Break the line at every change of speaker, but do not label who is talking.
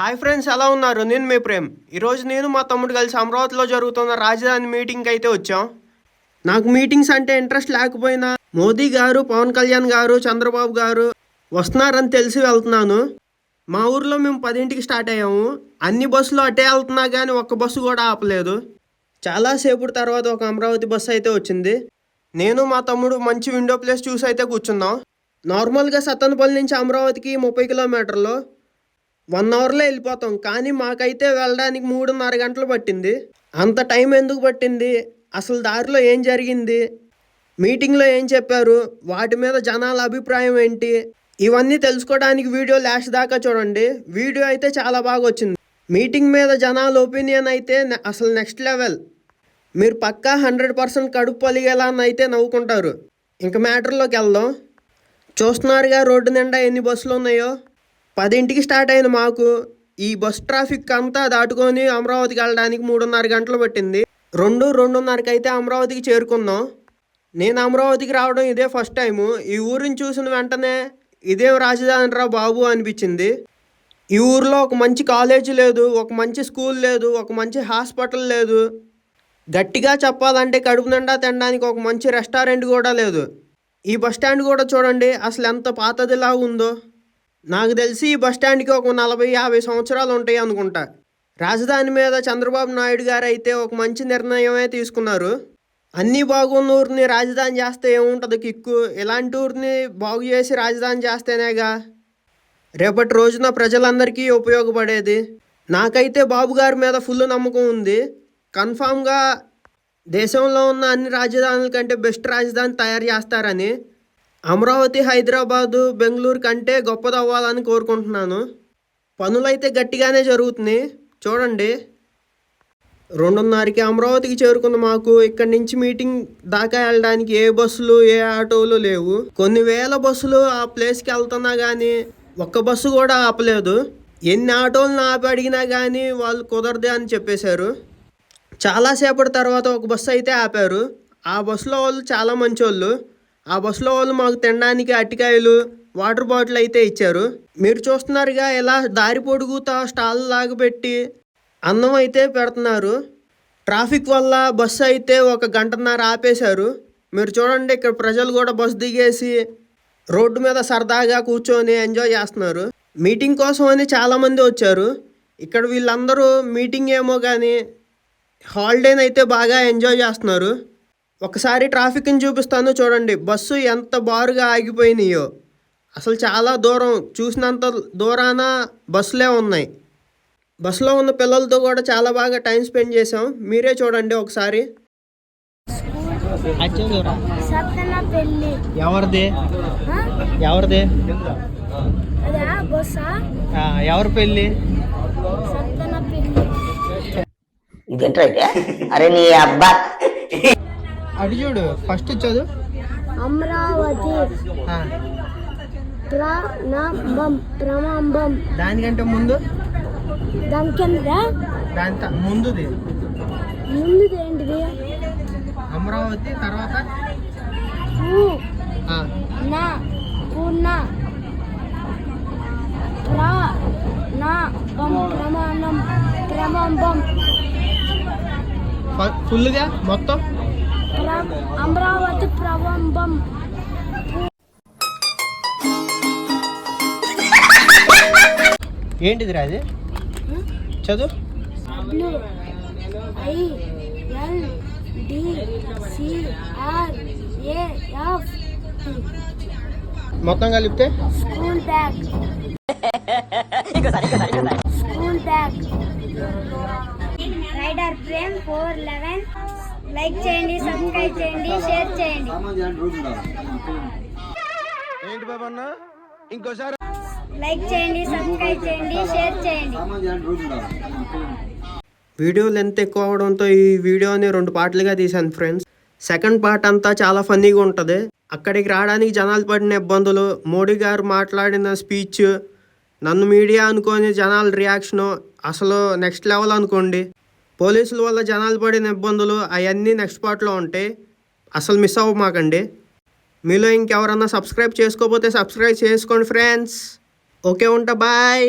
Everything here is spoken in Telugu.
హాయ్ ఫ్రెండ్స్ ఎలా ఉన్నారు? నేను మీ ప్రేమ్. ఈరోజు నేను మా తమ్ముడు కలిసి అమరావతిలో జరుగుతున్న రాజధాని మీటింగ్కి అయితే వచ్చాం. నాకు మీటింగ్స్ అంటే ఇంట్రెస్ట్ లేకపోయినా మోదీ గారు పవన్ కళ్యాణ్ గారు చంద్రబాబు గారు వస్తున్నారని తెలిసి వెళ్తున్నాను. మా ఊర్లో మేము పదింటికి స్టార్ట్ అయ్యాము. అన్ని బస్సులు అటే వెళ్తున్నా కానీ ఒక్క బస్సు కూడా ఆపలేదు. చాలాసేపు తర్వాత ఒక అమరావతి బస్సు అయితే వచ్చింది. నేను మా తమ్ముడు మంచి విండో ప్లేస్ చూసి అయితే కూర్చున్నాం. నార్మల్గా సత్తనపల్లి నుంచి అమరావతికి ముప్పై కిలోమీటర్లు. వన్ అవర్లో వెళ్ళిపోతాం. కానీ మాకైతే వెళ్ళడానికి మూడున్నర గంటలు పట్టింది. అంత టైం ఎందుకు పట్టింది? అసలు దారిలో ఏం జరిగింది? మీటింగ్లో ఏం చెప్పారు? వాటి మీద జనాల అభిప్రాయం ఏంటి? ఇవన్నీ తెలుసుకోవడానికి వీడియో లాస్ట్ దాకా చూడండి. వీడియో అయితే చాలా బాగా వచ్చింది. మీటింగ్ మీద జనాల ఒపీనియన్ అయితే అసలు నెక్స్ట్ లెవెల్. మీరు పక్కా హండ్రెడ్ పర్సెంట్ కడుపు పలిగేలా అని అయితే నవ్వుకుంటారు. ఇంక మ్యాటర్లోకి వెళ్దాం. చూస్తున్నారుగా రోడ్డు నిండా ఎన్ని బస్సులు ఉన్నాయో? పదింటికి స్టార్ట్ అయిన మాకు. ఈ బస్ ట్రాఫిక్ అంతా దాటుకొని అమరావతికి వెళ్ళడానికి మూడున్నర గంటలు పట్టింది. రెండు రెండున్నరకి అయితే అమరావతికి చేరుకున్నాం. నేను అమరావతికి రావడం ఇదే ఫస్ట్ టైము. ఈ ఊరిని చూసిన వెంటనే ఇదేం రాజధాని రా బాబు అనిపించింది. ఈ ఊర్లో ఒక మంచి కాలేజీ లేదు ఒక మంచి స్కూల్ లేదు ఒక మంచి హాస్పిటల్ లేదు. గట్టిగా చెప్పాలంటే కడుపు నిండా తినడానికి ఒక మంచి రెస్టారెంట్ కూడా లేదు. ఈ బస్ స్టాండ్ కూడా చూడండి అసలు ఎంత పాతదిలా ఉందో. నాకు తెలిసి ఈ బస్ స్టాండ్కి ఒక నలభై యాభై సంవత్సరాలు ఉంటాయి అనుకుంటా. రాజధాని మీద చంద్రబాబు నాయుడు గారు అయితే ఒక మంచి నిర్ణయమే తీసుకున్నారు. అన్నీ బాగున్న ఊరిని రాజధాని చేస్తే ఏముంటుంది కిక్కు? ఇలాంటి ఊరిని బాగు చేసి రాజధాని చేస్తేనేగా? రేపటి రోజున ప్రజలందరికీ ఉపయోగపడేది? నాకైతే బాబు గారి మీద ఫుల్ నమ్మకం ఉంది. కన్ఫామ్గా దేశంలో ఉన్న అన్ని రాజధానుల కంటే బెస్ట్ రాజధాని తయారు చేస్తారని అమరావతి హైదరాబాదు బెంగళూరు కంటే గొప్పదవ్వాలని కోరుకుంటున్నాను. పనులైతే గట్టిగానే జరుగుతున్నాయి. చూడండి. రెండున్నరకి అమరావతికి చేరుకున్న మాకు ఇక్కడి నుంచి మీటింగ్ దాకా వెళ్ళడానికి ఏ బస్సులు ఏ ఆటోలు లేవు. కొన్ని వేల బస్సులు ఆ ప్లేస్కి వెళ్తున్నా కానీ ఒక్క బస్సు కూడా ఆపలేదు. ఎన్ని ఆటోలను ఆపి అడిగినా కానీ వాళ్ళు కుదరదే అని చెప్పేశారు. చాలాసేపటి తర్వాత ఒక బస్సు అయితే ఆపారు. ఆ బస్సులో వాళ్ళు చాలా మంచి వాళ్ళు ఆ బస్సులో వాళ్ళు మాకు తినడానికి అటికాయలు వాటర్ బాటిల్ అయితే ఇచ్చారు. మీరు చూస్తున్నారుగా ఇలా దారి పొడుగుతా స్టాల్ లాగా పెట్టి అన్నం అయితే పెడుతున్నారు. ట్రాఫిక్ వల్ల బస్సు అయితే ఒక గంటన్నర ఆపేశారు. మీరు చూడండి ఇక్కడ ప్రజలు కూడా బస్సు దిగేసి రోడ్డు మీద సరదాగా కూర్చొని ఎంజాయ్ చేస్తున్నారు. మీటింగ్ కోసం అని చాలామంది వచ్చారు. ఇక్కడ వీళ్ళందరూ మీటింగ్ ఏమో కానీ హాలిడేని అయితే బాగా ఎంజాయ్ చేస్తున్నారు. ఒకసారి ట్రాఫిక్ని చూపిస్తాను చూడండి. బస్సు ఎంత బారుగా ఆగిపోయినాయో. అసలు చాలా దూరం. చూసినంత దూరాన బస్సులే ఉన్నాయి. బస్సులో ఉన్న పిల్లలతో కూడా చాలా బాగా టైం స్పెండ్ చేసాం మీరే చూడండి ఒకసారి. ఎవరిది?
ఆ?
ఎవరిది? ఎవరి పెళ్ళి?
అరే నీ అబ్బా.
అటు చూడు ఫస్ట్ చదువు.
అమరావతి. ప్రణంబం ప్రణంబం
దానికంటే ముందు?
దాని కింద
దాని ముందుది.
ముందుది ఏంటిది?
అమరావతి తర్వాత?
నా పూర్ణ ప్రమాణం ప్రమంబం
ఫుల్గా మొత్తం?
అమరావతి ప్రవంబం
ఏంటిది రాజు చదువు?
I L D C R A F
మొత్తం కలిపితే?
School bag. School bag. Rider Prem four eleven like చేయండి సబ్స్క్రైబ్ చేయండి షేర్ చేయండి.
ఏంటి బాబన్న ఇంకోసారి
లైక్ చేయండి సబ్స్క్రైబ్ చేయండి షేర్ చేయండి.
వీడియో లెంత్ ఎక్కువ అవడంతో ఈ వీడియోని రెండు పార్ట్లుగా తీశాను ఫ్రెండ్స్. సెకండ్ పార్ట్ అంతా చాలా ఫన్నీగా ఉంటుంది. అక్కడికి రావడానికి జనాలు పడిన ఇబ్బందులు మోడీ గారు మాట్లాడిన స్పీచ్ నన్ను మీడియా అనుకొని జనాల రియాక్షను అసలు నెక్స్ట్ లెవెల్ అనుకోండి. పోలీసుల వల్ల జనాలు పడిన ఇబ్బందులు అవన్నీ నెక్స్ట్ పార్ట్లో ఉంటాయి అసలు మిస్ అవ్వమాకండి. మీలో ఇంకెవరన్నా సబ్స్క్రైబ్ చేసుకోకపోతే సబ్స్క్రైబ్ చేసుకోండి ఫ్రెండ్స్. ఓకే ఉంటా బాయ్.